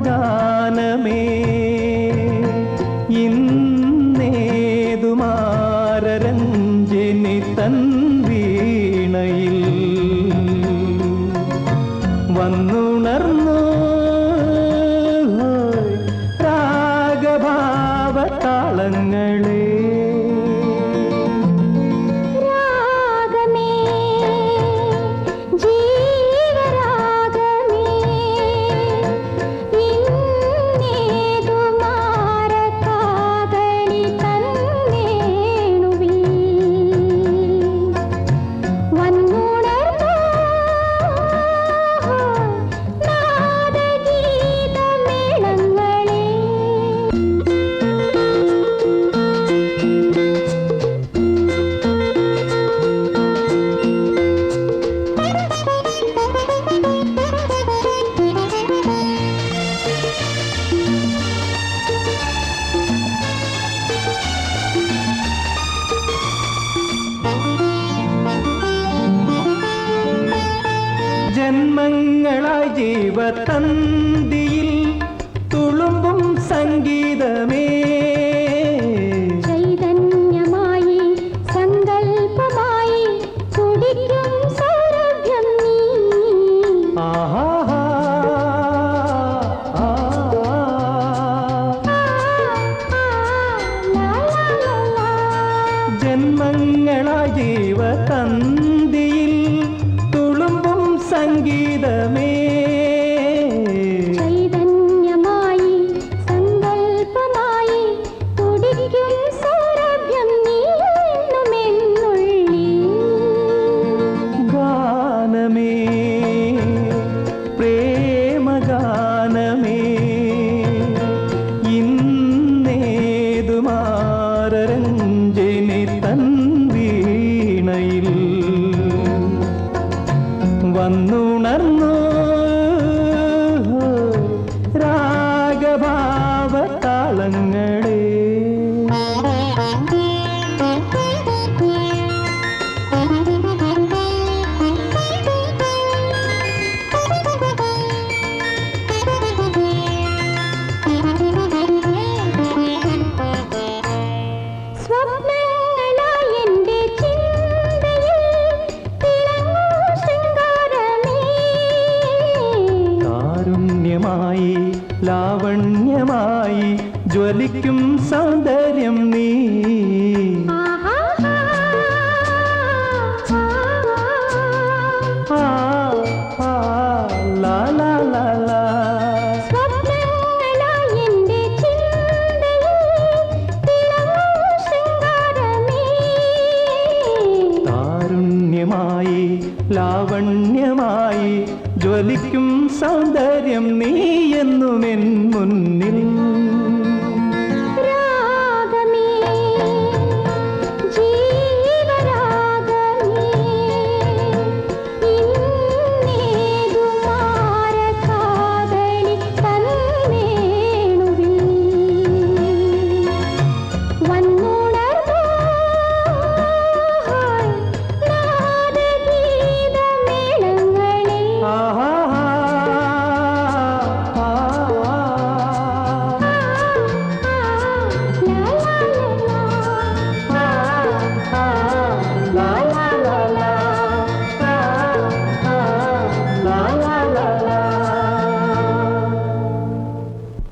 ഗാനമേ ഇന്നേതുമാരഞ്ജിനി തൻ വീണയിൽ വന്നു தன் താരരഞ്ജിനി തൻ വീണയിൽ വന്നുണർന്നു. രാഗഭാവ ലാവണ്യമായി ജ്വലിക്കും സൗന്ദര്യം നീ. ലാവണ്യമായി ജ്വലിക്കും സൗന്ദര്യം നീ എന്നുമെൻ മുന്നിൽ.